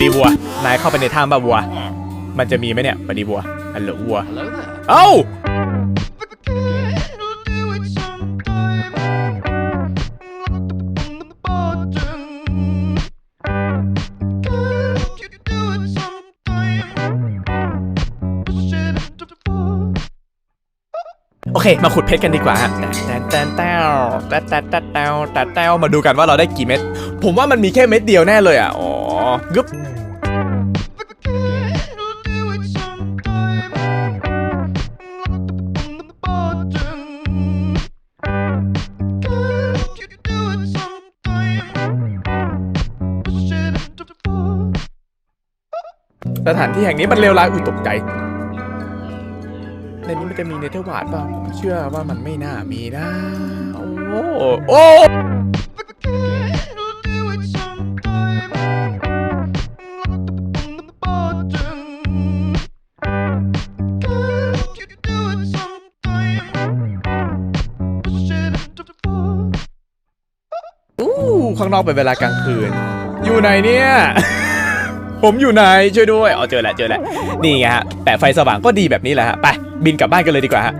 ดีบัว นายเข้าไปในถ้ำป่ะบัว มันจะมีไหมเนี่ยปดีบัวฮัลโหลบัว Hello there. เอ้าโอเค มาขุดเพชรกันดีกว่าฮะแตนแตนแตวแตนแตนแตนแตวแตนแตวมาดูกันว่าเราได้กี่เม็ด ผมว่ามันมีแค่เม็ดเดียวแน่เลยอะ อ๋อกึ๊บสถานที่แห่งนี้มันเลวร้ายอุ้ยตกใจ ในนี้มันจะมีเนเธอร์วาร์ดป่ะผมเชื่อว่ามันไม่น่ามีนะ โอ้โหโอ้อู้ ข้างนอกเป็นเวลากลางคืน อยู่ไหนเนี่ย ผมอยู่ไหนช่วยด้วยอ๋อเจอแล้วเจอแล้วนี่ไงฮะแปะไฟสว่างก็ดีแบบนี้แหละฮะไปบินกลับบ้านกันเลยดีกว่าฮะ